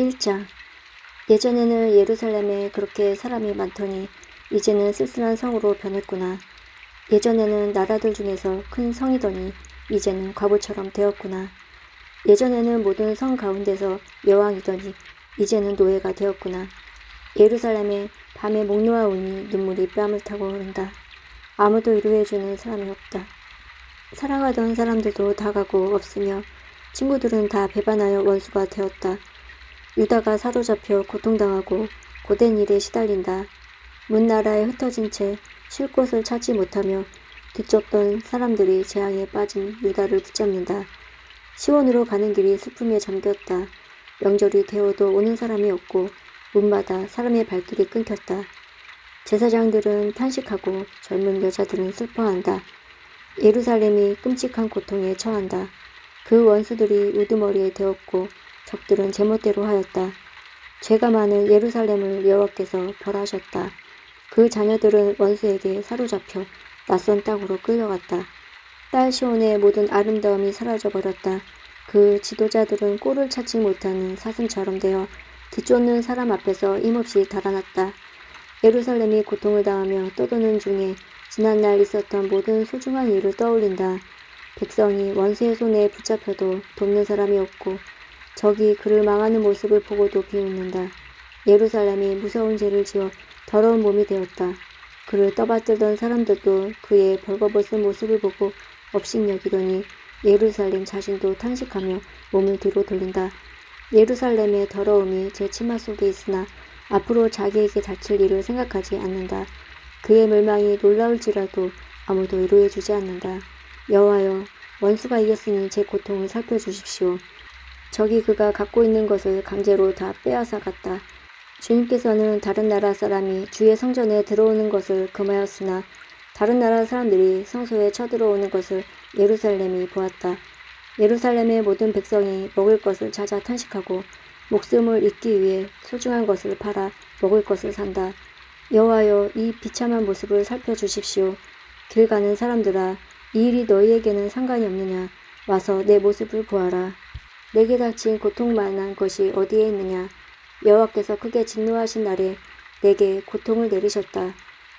1장 예전에는 예루살렘에 그렇게 사람이 많더니 이제는 쓸쓸한 성으로 변했구나. 예전에는 나라들 중에서 큰 성이더니 이제는 과부처럼 되었구나. 예전에는 모든 성 가운데서 여왕이더니 이제는 노예가 되었구나. 예루살렘에 밤에 목 놓아 오니 눈물이 뺨을 타고 흐른다. 아무도 위로해주는 사람이 없다. 사랑하던 사람들도 다 가고 없으며 친구들은 다 배반하여 원수가 되었다. 유다가 사로잡혀 고통당하고 고된 일에 시달린다. 문나라에 흩어진 채 쉴 곳을 찾지 못하며 뒤쫓던 사람들이 재앙에 빠진 유다를 붙잡는다. 시온으로 가는 길이 슬픔에 잠겼다. 명절이 되어도 오는 사람이 없고 문마다 사람의 발길이 끊겼다. 제사장들은 탄식하고 젊은 여자들은 슬퍼한다. 예루살렘이 끔찍한 고통에 처한다. 그 원수들이 우두머리에 되었고 적들은 제멋대로 하였다. 죄가 많은 예루살렘을 여호와께서 벌하셨다. 그 자녀들은 원수에게 사로잡혀 낯선 땅으로 끌려갔다. 딸 시온의 모든 아름다움이 사라져버렸다. 그 지도자들은 꼴을 찾지 못하는 사슴처럼 되어 뒤쫓는 사람 앞에서 힘없이 달아났다. 예루살렘이 고통을 당하며 떠도는 중에 지난날 있었던 모든 소중한 일을 떠올린다. 백성이 원수의 손에 붙잡혀도 돕는 사람이 없고 적이 그를 망하는 모습을 보고도 비웃는다. 예루살렘이 무서운 죄를 지어 더러운 몸이 되었다. 그를 떠받들던 사람들도 그의 벌거벗은 모습을 보고 업신 여기더니 예루살렘 자신도 탄식하며 몸을 뒤로 돌린다. 예루살렘의 더러움이 제 치마 속에 있으나 앞으로 자기에게 닥칠 일을 생각하지 않는다. 그의 멸망이 놀라울지라도 아무도 위로해 주지 않는다. 여호와여, 원수가 이겼으니 제 고통을 살펴 주십시오. 적이 그가 갖고 있는 것을 강제로 다 빼앗아 갔다. 주님께서는 다른 나라 사람이 주의 성전에 들어오는 것을 금하였으나 다른 나라 사람들이 성소에 쳐들어오는 것을 예루살렘이 보았다. 예루살렘의 모든 백성이 먹을 것을 찾아 탄식하고 목숨을 잇기 위해 소중한 것을 팔아 먹을 것을 산다. 여호와여 이 비참한 모습을 살펴주십시오. 길 가는 사람들아 이 일이 너희에게는 상관이 없느냐 와서 내 모습을 보아라. 내게 닥친 고통만한 것이 어디에 있느냐 여호와께서 크게 진노하신 날에 내게 고통을 내리셨다.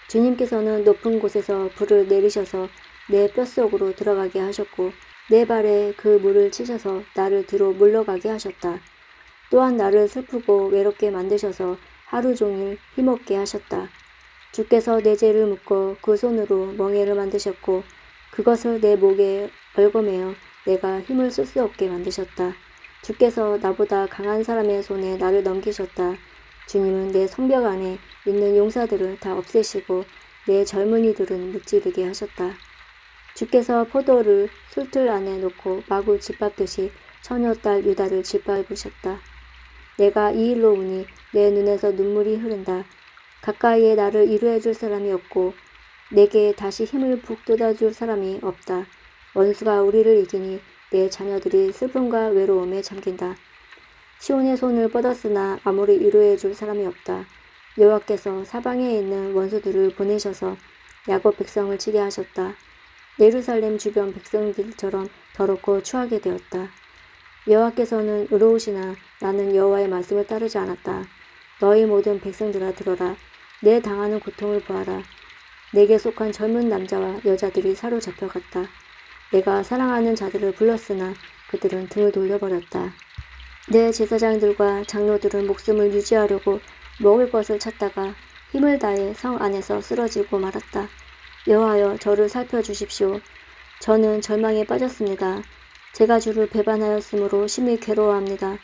주님께서는 높은 곳에서 불을 내리셔서 내 뼛속으로 들어가게 하셨고 내 발에 그 물을 치셔서 나를 뒤로 물러가게 하셨다. 또한 나를 슬프고 외롭게 만드셔서 하루 종일 힘없게 하셨다. 주께서 내 죄를 묶어 그 손으로 멍에를 만드셨고 그것을 내 목에 얽어매어 내가 힘을 쓸 수 없게 만드셨다. 주께서 나보다 강한 사람의 손에 나를 넘기셨다. 주님은 내 성벽 안에 있는 용사들을 다 없애시고 내 젊은이들은 무찌르게 하셨다. 주께서 포도를 술틀 안에 놓고 마구 짓밟듯이 처녀딸 유다를 짓밟으셨다. 내가 이 일로 우니 내 눈에서 눈물이 흐른다. 가까이에 나를 이루해 줄 사람이 없고 내게 다시 힘을 북돋아 줄 사람이 없다. 원수가 우리를 이기니 내 자녀들이 슬픔과 외로움에 잠긴다. 시온의 손을 뻗었으나 아무리 위로해 줄 사람이 없다. 여호와께서 사방에 있는 원수들을 보내셔서 야곱 백성을 치게 하셨다. 예루살렘 주변 백성들처럼 더럽고 추하게 되었다. 여호와께서는 의로우시나 나는 여호와의 말씀을 따르지 않았다. 너희 모든 백성들아 들어라. 내 당하는 고통을 보아라. 내게 속한 젊은 남자와 여자들이 사로잡혀갔다. 내가 사랑하는 자들을 불렀으나 그들은 등을 돌려버렸다. 내 제사장들과 장로들은 목숨을 유지하려고 먹을 것을 찾다가 힘을 다해 성 안에서 쓰러지고 말았다. 여호와여 저를 살펴주십시오. 저는 절망에 빠졌습니다. 제가 주를 배반하였으므로 심히 괴로워합니다.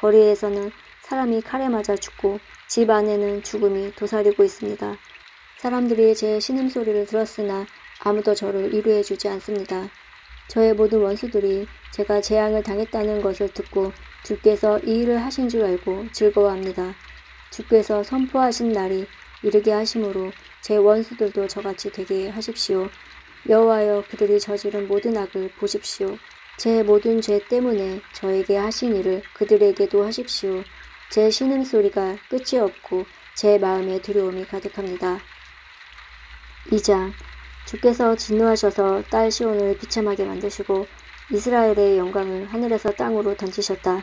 거리에서는 사람이 칼에 맞아 죽고 집 안에는 죽음이 도사리고 있습니다. 사람들이 제 신음소리를 들었으나 아무도 저를 위로해 주지 않습니다. 저의 모든 원수들이 제가 재앙을 당했다는 것을 듣고 주께서 이 일을 하신 줄 알고 즐거워합니다. 주께서 선포하신 날이 이르게 하심으로 제 원수들도 저같이 되게 하십시오. 여호와여 그들이 저지른 모든 악을 보십시오. 제 모든 죄 때문에 저에게 하신 일을 그들에게도 하십시오. 제 신음소리가 끝이 없고 제 마음에 두려움이 가득합니다. 2장 주께서 진노하셔서 딸 시온을 비참하게 만드시고 이스라엘의 영광을 하늘에서 땅으로 던지셨다.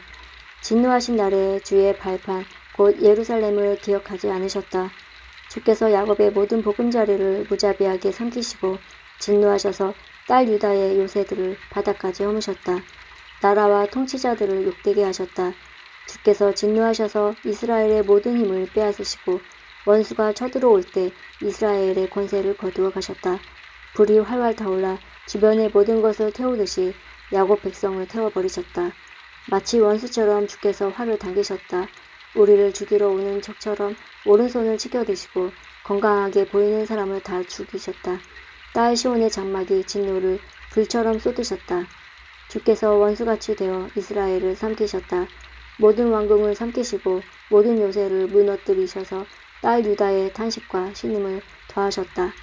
진노하신 날에 주의 발판 곧 예루살렘을 기억하지 않으셨다. 주께서 야곱의 모든 보금자리를 무자비하게 삼키시고 진노하셔서 딸 유다의 요새들을 바닥까지 허무셨다. 나라와 통치자들을 욕되게 하셨다. 주께서 진노하셔서 이스라엘의 모든 힘을 빼앗으시고 원수가 쳐들어올 때 이스라엘의 권세를 거두어 가셨다. 불이 활활 타올라 주변의 모든 것을 태우듯이 야곱 백성을 태워버리셨다. 마치 원수처럼 주께서 활을 당기셨다. 우리를 죽이러 오는 적처럼 오른손을 치켜드시고 건강하게 보이는 사람을 다 죽이셨다. 딸 시온의 장막이 진노를 불처럼 쏟으셨다. 주께서 원수같이 되어 이스라엘을 삼키셨다. 모든 왕궁을 삼키시고 모든 요새를 무너뜨리셔서 딸 유다의 탄식과 신음을 더하셨다.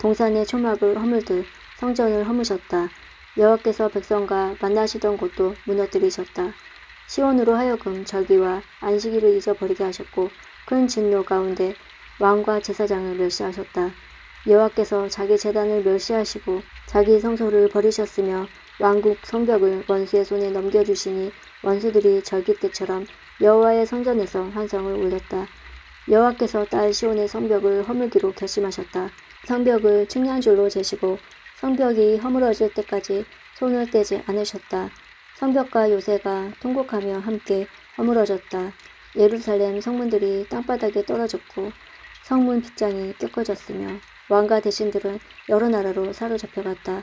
동산의 초막을 허물듯 성전을 허무셨다. 여호와께서 백성과 만나시던 곳도 무너뜨리셨다. 시온으로 하여금 절기와 안식일을 잊어버리게 하셨고 큰 진노 가운데 왕과 제사장을 멸시하셨다. 여호와께서 자기 재단을 멸시하시고 자기 성소를 버리셨으며 왕국 성벽을 원수의 손에 넘겨주시니 원수들이 절기 때처럼 여호와의 성전에서 환성을 올렸다. 여호와께서 딸 시온의 성벽을 허물기로 결심하셨다. 성벽을 측량 줄로 재시고 성벽이 허물어질 때까지 손을 떼지 않으셨다. 성벽과 요새가 통곡하며 함께 허물어졌다. 예루살렘 성문들이 땅바닥에 떨어졌고 성문 빗장이 꺾어졌으며 왕과 대신들은 여러 나라로 사로잡혀갔다.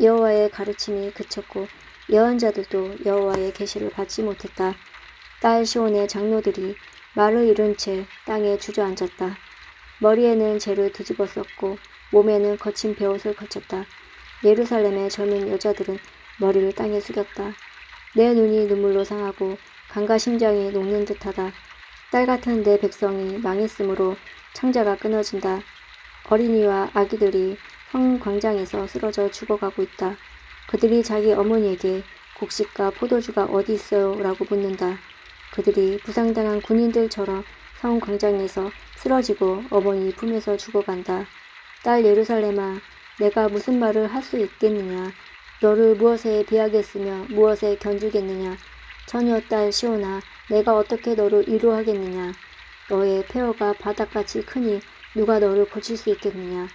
여호와의 가르침이 그쳤고 예언자들도 여호와의 계시를 받지 못했다. 딸 시온의 장로들이 말을 잃은 채 땅에 주저앉았다. 머리에는 재를 뒤집어 썼고 몸에는 거친 베옷을 걸쳤다. 예루살렘의 젊은 여자들은 머리를 땅에 숙였다. 내 눈이 눈물로 상하고 강과 심장이 녹는 듯하다. 딸 같은 내 백성이 망했으므로 창자가 끊어진다. 어린이와 아기들이 성 광장에서 쓰러져 죽어가고 있다. 그들이 자기 어머니에게 곡식과 포도주가 어디 있어요? 라고 묻는다. 그들이 부상당한 군인들처럼 성 광장에서 쓰러지고 어머니 품에서 죽어간다. 딸 예루살렘아, 내가 무슨 말을 할 수 있겠느냐? 너를 무엇에 비하겠으며 무엇에 견주겠느냐? 처녀 딸 시오나, 내가 어떻게 너를 위로하겠느냐? 너의 폐허가 바닥같이 크니 누가 너를 고칠 수 있겠느냐?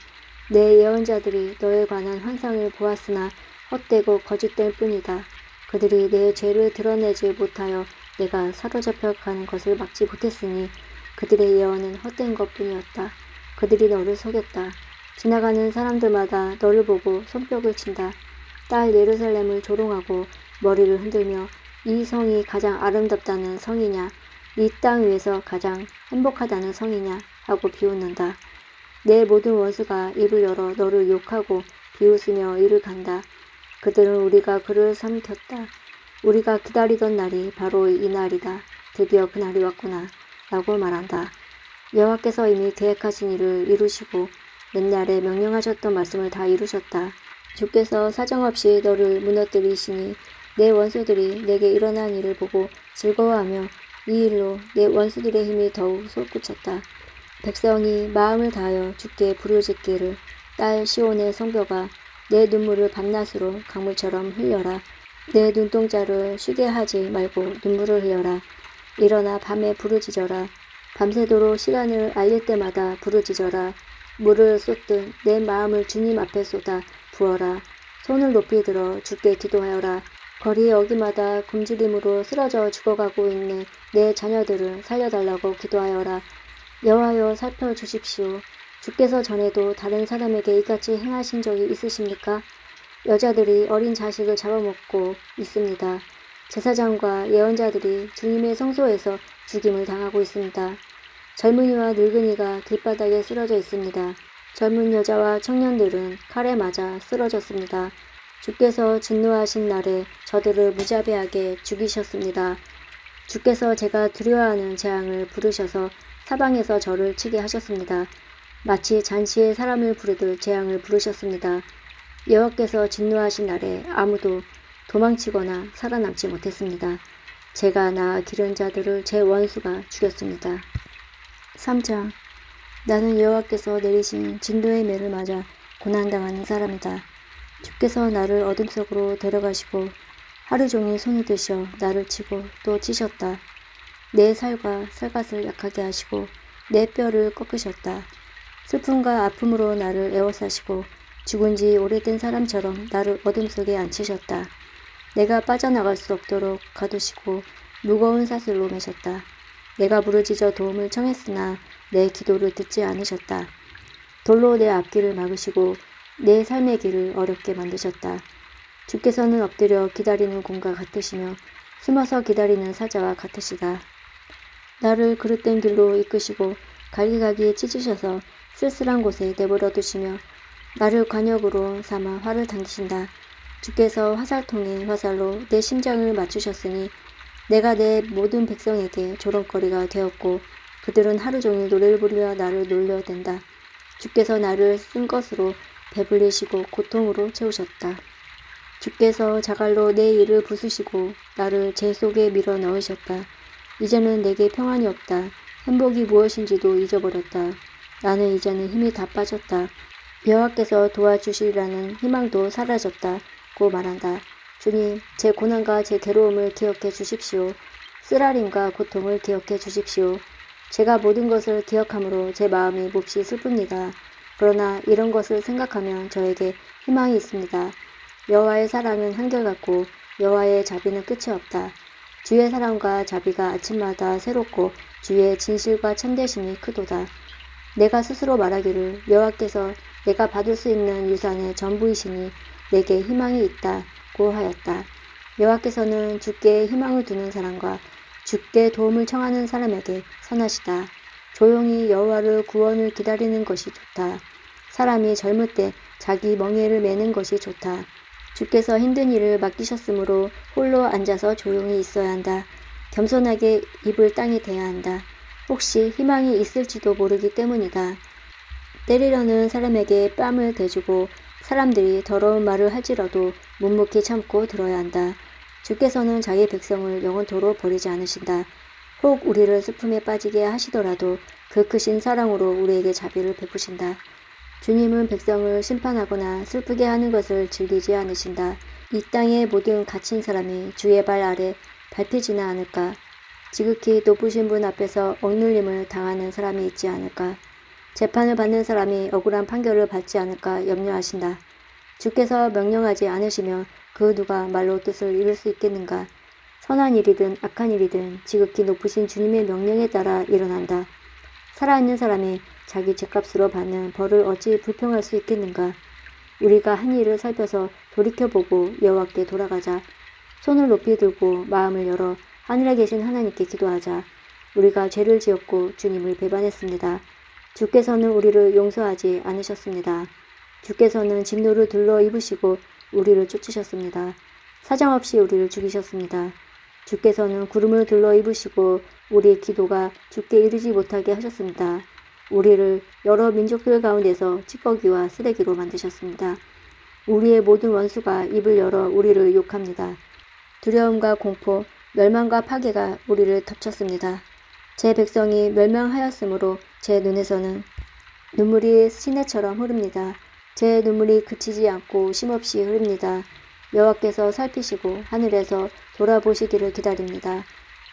내 예언자들이 너에 관한 환상을 보았으나 헛되고 거짓될 뿐이다. 그들이 내 죄를 드러내지 못하여 내가 사로잡혀 가는 것을 막지 못했으니 그들의 예언은 헛된 것 뿐이었다. 그들이 너를 속였다. 지나가는 사람들마다 너를 보고 손뼉을 친다. 딸 예루살렘을 조롱하고 머리를 흔들며 이 성이 가장 아름답다는 성이냐, 이 땅 위에서 가장 행복하다는 성이냐 하고 비웃는다. 내 모든 원수가 입을 열어 너를 욕하고 비웃으며 이를 간다. 그들은 우리가 그를 삼켰다. 우리가 기다리던 날이 바로 이 날이다. 드디어 그날이 왔구나. 라고 말한다. 여호와께서 이미 계획하신 일을 이루시고 옛날에 명령하셨던 말씀을 다 이루셨다. 주께서 사정없이 너를 무너뜨리시니 내 원수들이 내게 일어난 일을 보고 즐거워하며 이 일로 내 원수들의 힘이 더욱 솟구쳤다. 백성이 마음을 다하여 주께 부르짖기를 딸 시온의 성벽아 내 눈물을 밤낮으로 강물처럼 흘려라. 내 눈동자를 쉬게 하지 말고 눈물을 흘려라. 일어나 밤에 부르짖어라. 밤새도록 시간을 알릴 때마다 부르짖어라. 물을 쏟듯 내 마음을 주님 앞에 쏟아 부어라. 손을 높이 들어 주께 기도하여라. 거리 어기마다 굶주림으로 쓰러져 죽어가고 있는 내 자녀들을 살려달라고 기도하여라. 여호와여 살펴주십시오. 주께서 전에도 다른 사람에게 이같이 행하신 적이 있으십니까? 여자들이 어린 자식을 잡아먹고 있습니다. 제사장과 예언자들이 주님의 성소에서 죽임을 당하고 있습니다. 젊은이와 늙은이가 길바닥에 쓰러져 있습니다. 젊은 여자와 청년들은 칼에 맞아 쓰러졌습니다. 주께서 진노하신 날에 저들을 무자비하게 죽이셨습니다. 주께서 제가 두려워하는 재앙을 부르셔서 사방에서 저를 치게 하셨습니다. 마치 잔치에 사람을 부르듯 재앙을 부르셨습니다. 여호와께서 진노하신 날에 아무도 도망치거나 살아남지 못했습니다. 제가 낳아 기른 자들을 제 원수가 죽였습니다. 3장 나는 여호와께서 내리신 진도의 매를 맞아 고난당하는 사람이다. 주께서 나를 어둠 속으로 데려가시고 하루 종일 손을 드셔 나를 치고 또 치셨다. 내 살과 살갗을 약하게 하시고 내 뼈를 꺾으셨다. 슬픔과 아픔으로 나를 애워싸시고 죽은 지 오래된 사람처럼 나를 어둠 속에 앉히셨다. 내가 빠져나갈 수 없도록 가두시고 무거운 사슬로 매셨다. 내가 부르짖어 도움을 청했으나 내 기도를 듣지 않으셨다. 돌로 내 앞길을 막으시고 내 삶의 길을 어렵게 만드셨다. 주께서는 엎드려 기다리는 공과 같으시며 숨어서 기다리는 사자와 같으시다. 나를 그릇된 길로 이끄시고 갈기갈기 찢으셔서 쓸쓸한 곳에 내버려 두시며 나를 관역으로 삼아 화를 당기신다. 주께서 화살통에 화살로 내 심장을 맞추셨으니 내가 내 모든 백성에게 조롱거리가 되었고 그들은 하루 종일 노래를 부르며 나를 놀려댄다. 주께서 나를 쓴 것으로 배불리시고 고통으로 채우셨다. 주께서 자갈로 내 이를 부수시고 나를 재 속에 밀어 넣으셨다. 이제는 내게 평안이 없다. 행복이 무엇인지도 잊어버렸다. 나는 이제는 힘이 다 빠졌다. 여호와께서 도와주시리라는 희망도 사라졌다고 말한다. 주님, 제 고난과 제 괴로움을 기억해 주십시오. 쓰라림과 고통을 기억해 주십시오. 제가 모든 것을 기억함으로 제 마음이 몹시 슬픕니다. 그러나 이런 것을 생각하면 저에게 희망이 있습니다. 여호와의 사랑은 한결같고 여호와의 자비는 끝이 없다. 주의 사랑과 자비가 아침마다 새롭고 주의 진실과 참되심이 크도다. 내가 스스로 말하기를 여호와께서 내가 받을 수 있는 유산의 전부이시니 내게 희망이 있다고 하였다. 여호와께서는 주께 희망을 두는 사람과 주께 도움을 청하는 사람에게 선하시다. 조용히 여호와를 구원을 기다리는 것이 좋다. 사람이 젊을 때 자기 멍에를 매는 것이 좋다. 주께서 힘든 일을 맡기셨으므로 홀로 앉아서 조용히 있어야 한다. 겸손하게 입을 땅에 대야 한다. 혹시 희망이 있을지도 모르기 때문이다. 때리려는 사람에게 뺨을 대주고 사람들이 더러운 말을 할지라도 묵묵히 참고 들어야 한다. 주께서는 자기 백성을 영원토록 버리지 않으신다. 혹 우리를 슬픔에 빠지게 하시더라도 그 크신 사랑으로 우리에게 자비를 베푸신다. 주님은 백성을 심판하거나 슬프게 하는 것을 즐기지 않으신다. 이 땅의 모든 갇힌 사람이 주의 발 아래 밟히지는 않을까. 지극히 높으신 분 앞에서 억눌림을 당하는 사람이 있지 않을까. 재판을 받는 사람이 억울한 판결을 받지 않을까 염려하신다. 주께서 명령하지 않으시면 그 누가 말로 뜻을 이룰 수 있겠는가. 선한 일이든 악한 일이든 지극히 높으신 주님의 명령에 따라 일어난다. 살아있는 사람이 자기 죄값으로 받는 벌을 어찌 불평할 수 있겠는가. 우리가 한 일을 살펴서 돌이켜보고 여호와께 돌아가자. 손을 높이 들고 마음을 열어 하늘에 계신 하나님께 기도하자. 우리가 죄를 지었고 주님을 배반했습니다. 주께서는 우리를 용서하지 않으셨습니다. 주께서는 진노를 둘러 입으시고 우리를 쫓으셨습니다. 사정없이 우리를 죽이셨습니다. 주께서는 구름을 둘러 입으시고 우리의 기도가 주께 이르지 못하게 하셨습니다. 우리를 여러 민족들 가운데서 찌꺼기와 쓰레기로 만드셨습니다. 우리의 모든 원수가 입을 열어 우리를 욕합니다. 두려움과 공포, 멸망과 파괴가 우리를 덮쳤습니다. 제 백성이 멸망하였으므로 제 눈에서는 눈물이 시내처럼 흐릅니다. 제 눈물이 그치지 않고 쉼없이 흐릅니다. 여호와께서 살피시고 하늘에서 돌아보시기를 기다립니다.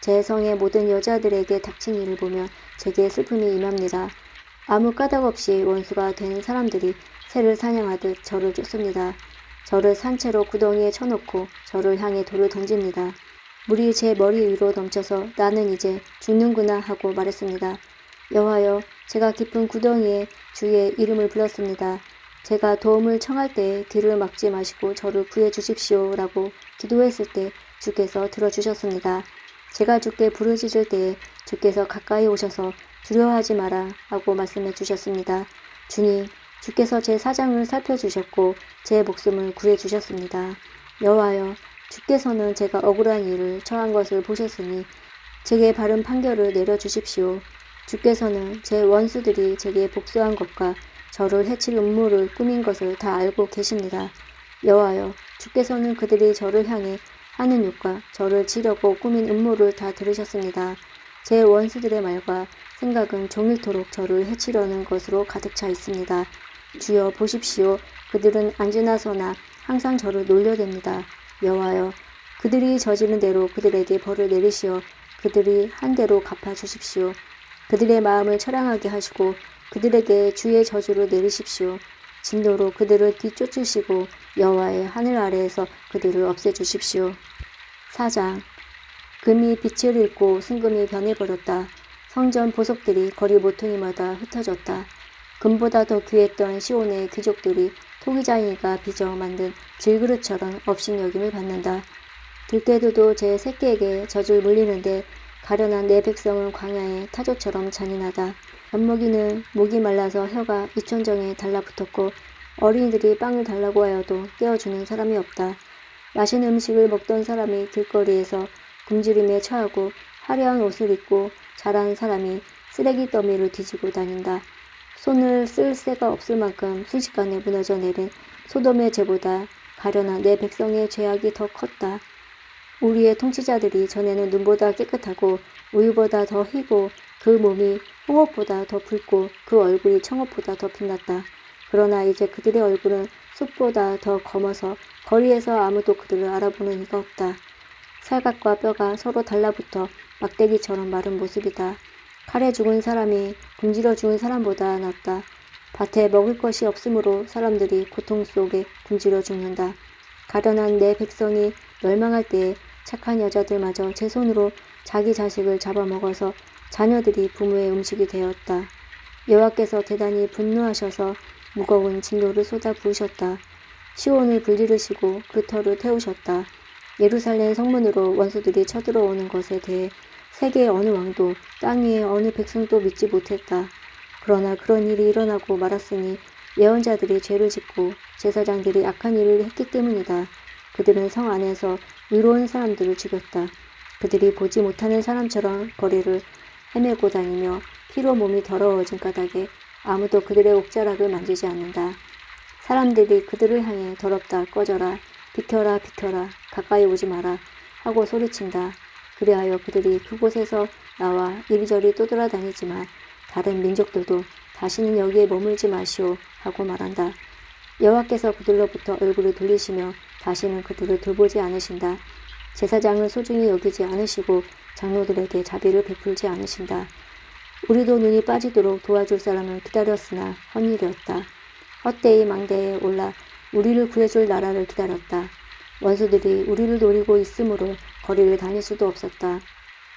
제 성의 모든 여자들에게 닥친 일을 보며 제게 슬픔이 임합니다. 아무 까닭 없이 원수가 된 사람들이 새를 사냥하듯 저를 쫓습니다. 저를 산채로 구덩이에 쳐놓고 저를 향해 돌을 던집니다. 물이 제 머리 위로 넘쳐서 나는 이제 죽는구나 하고 말했습니다. 여호와여, 제가 깊은 구덩이에 주의 이름을 불렀습니다. 제가 도움을 청할 때 뒤를 막지 마시고 저를 구해 주십시오 라고 기도했을 때 주께서 들어주셨습니다. 제가 주께 부르짖을 때에 주께서 가까이 오셔서 두려워하지 마라 하고 말씀해 주셨습니다. 주님, 주께서 제 사장을 살펴주셨고 제 목숨을 구해 주셨습니다. 여호와여, 주께서는 제가 억울한 일을 처한 것을 보셨으니 제게 바른 판결을 내려 주십시오. 주께서는 제 원수들이 제게 복수한 것과 저를 해칠 음모를 꾸민 것을 다 알고 계십니다. 여호와여, 주께서는 그들이 저를 향해 하는 욕과 저를 치려고 꾸민 음모를 다 들으셨습니다. 제 원수들의 말과 생각은 종일토록 저를 해치려는 것으로 가득 차 있습니다. 주여 보십시오. 그들은 앉으나서나 항상 저를 놀려댑니다. 여호와여, 그들이 저지른 대로 그들에게 벌을 내리시어 그들이 한 대로 갚아 주십시오. 그들의 마음을 처량하게 하시고 그들에게 주의 저주를 내리십시오. 진노로 그들을 뒤쫓으시고 여호와의 하늘 아래에서 그들을 없애 주십시오. 4장 금이 빛을 잃고 순금이 변해버렸다. 성전 보석들이 거리 모퉁이마다 흩어졌다. 금보다 더 귀했던 시온의 귀족들이 토기장이가 빚어 만든 질그릇처럼 업신여김을 받는다. 들깨도도 제 새끼에게 젖을 물리는데 가련한 내 백성은 광야의 타조처럼 잔인하다. 젖먹이는 목이 말라서 혀가 이천정에 달라붙었고 어린이들이 빵을 달라고 하여도 떼어주는 사람이 없다. 맛있는 음식을 먹던 사람이 길거리에서 굶주림에 처하고 화려한 옷을 입고 자란 사람이 쓰레기 더미를 뒤지고 다닌다. 손을 쓸 새가 없을 만큼 순식간에 무너져 내린 소돔의 죄보다 가련한 내 백성의 죄악이 더 컸다. 우리의 통치자들이 전에는 눈보다 깨끗하고 우유보다 더 희고 그 몸이 홍업보다 더 붉고 그 얼굴이 청업보다 더 빛났다. 그러나 이제 그들의 얼굴은 숲보다 더 검어서 거리에서 아무도 그들을 알아보는 이가 없다. 살갗과 뼈가 서로 달라붙어 막대기처럼 마른 모습이다. 칼에 죽은 사람이 굶주려 죽은 사람보다 낫다. 밭에 먹을 것이 없으므로 사람들이 고통 속에 굶주려 죽는다. 가련한 내 백성이 멸망할 때에 착한 여자들마저 제 손으로 자기 자식을 잡아먹어서 자녀들이 부모의 음식이 되었다. 여호와께서 대단히 분노하셔서 무거운 진노를 쏟아 부으셨다. 시온을 불지르시고 그 터를 태우셨다. 예루살렘 성문으로 원수들이 쳐들어오는 것에 대해 세계의 어느 왕도 땅 위의 어느 백성도 믿지 못했다. 그러나 그런 일이 일어나고 말았으니 예언자들이 죄를 짓고 제사장들이 악한 일을 했기 때문이다. 그들은 성 안에서 의로운 사람들을 죽였다. 그들이 보지 못하는 사람처럼 거리를 헤매고 다니며 피로 몸이 더러워진 까닭에 아무도 그들의 옥자락을 만지지 않는다. 사람들이 그들을 향해 더럽다 꺼져라 비켜라 비켜라 가까이 오지 마라 하고 소리친다. 그리하여 그들이 그곳에서 나와 이리저리 떠돌아다니지만 다른 민족들도 다시는 여기에 머물지 마시오 하고 말한다. 여호와께서 그들로부터 얼굴을 돌리시며 다시는 그들을 돌보지 않으신다. 제사장을 소중히 여기지 않으시고 장로들에게 자비를 베풀지 않으신다. 우리도 눈이 빠지도록 도와줄 사람을 기다렸으나 헛일이었다. 헛되이 망대에 올라 우리를 구해줄 나라를 기다렸다. 원수들이 우리를 노리고 있으므로 거리를 다닐 수도 없었다.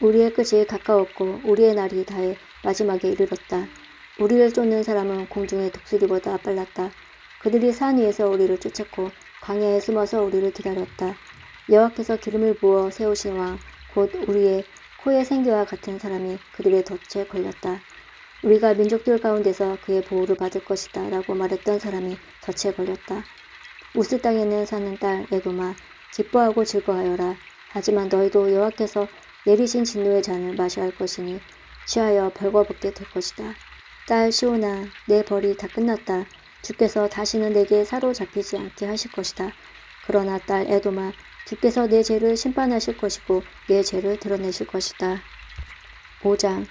우리의 끝이 가까웠고 우리의 날이 다해 마지막에 이르렀다. 우리를 쫓는 사람은 공중의 독수리보다 빨랐다. 그들이 산 위에서 우리를 쫓았고 광야에 숨어서 우리를 기다렸다. 여호와께서 기름을 부어 세우신 왕 곧 우리의 코의 생기와 같은 사람이 그들의 덫에 걸렸다. 우리가 민족들 가운데서 그의 보호를 받을 것이다 라고 말했던 사람이 덫에 걸렸다. 우스 땅에는 사는 딸 에도마 기뻐하고 즐거하여라. 하지만 너희도 여호와께서 내리신 진노의 잔을 마셔야 할 것이니 취하여 벌거 벗게 될 것이다. 딸 시오나 내 벌이 다 끝났다. 주께서 다시는 내게 사로잡히지 않게 하실 것이다. 그러나 딸 에도마 주께서 내 죄를 심판하실 것이고 내 죄를 드러내실 것이다. 5장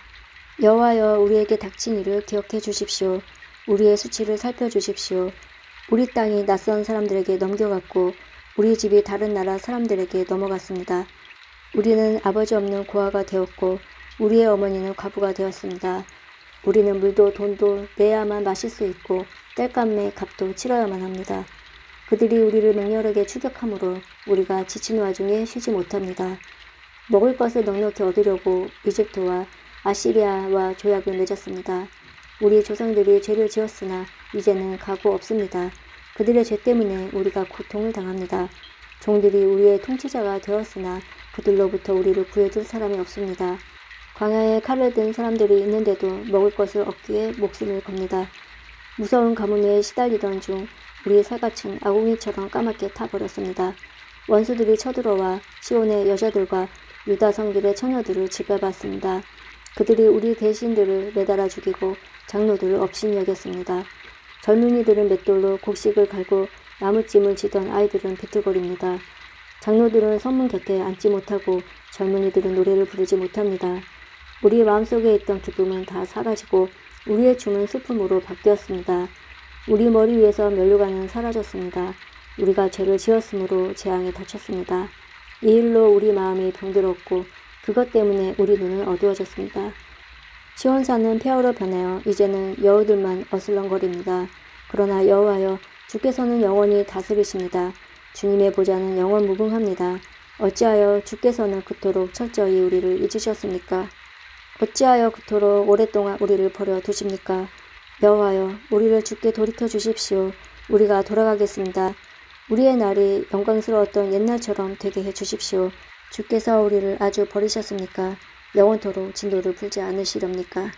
여호와여 우리에게 닥친 일을 기억해 주십시오. 우리의 수치를 살펴 주십시오. 우리 땅이 낯선 사람들에게 넘겨갔고 우리 집이 다른 나라 사람들에게 넘어갔습니다. 우리는 아버지 없는 고아가 되었고 우리의 어머니는 과부가 되었습니다. 우리는 물도 돈도 내야만 마실 수 있고 땔감의 값도 치러야만 합니다. 그들이 우리를 맹렬하게 추격하므로 우리가 지친 와중에 쉬지 못합니다. 먹을 것을 넉넉히 얻으려고 이집트와 아시리아와 조약을 맺었습니다. 우리 조상들이 죄를 지었으나 이제는 가고 없습니다. 그들의 죄 때문에 우리가 고통을 당합니다. 종들이 우리의 통치자가 되었으나 그들로부터 우리를 구해줄 사람이 없습니다. 광야에 칼을 든 사람들이 있는데도 먹을 것을 얻기에 목숨을 겁니다. 무서운 가뭄에 시달리던 중 우리의 살갗은 아궁이처럼 까맣게 타버렸습니다. 원수들이 쳐들어와 시온의 여자들과 유다 성들의 처녀들을 지배받습니다. 그들이 우리 대신들을 매달아 죽이고 장로들을 업신여겼습니다. 젊은이들은 맷돌로 곡식을 갈고 나무찜을 지던 아이들은 비틀거립니다. 장로들은 성문 곁에 앉지 못하고 젊은이들은 노래를 부르지 못합니다. 우리 마음속에 있던 기쁨은 다 사라지고 우리의 춤은 슬픔으로 바뀌었습니다. 우리 머리 위에서 면류관은 사라졌습니다. 우리가 죄를 지었으므로 재앙에 닥쳤습니다. 이 일로 우리 마음이 병들었고 그것 때문에 우리 눈은 어두워졌습니다. 시온산은 폐허로 변하여 이제는 여우들만 어슬렁거립니다. 그러나 여호와여 주께서는 영원히 다스리십니다. 주님의 보좌는 영원 무궁합니다. 어찌하여 주께서는 그토록 철저히 우리를 잊으셨습니까? 어찌하여 그토록 오랫동안 우리를 버려 두십니까? 여호와여 우리를 주께 돌이켜 주십시오. 우리가 돌아가겠습니다. 우리의 날이 영광스러웠던 옛날처럼 되게 해 주십시오. 주께서 우리를 아주 버리셨습니까? 영원토록 진도를 풀지 않으시렵니까?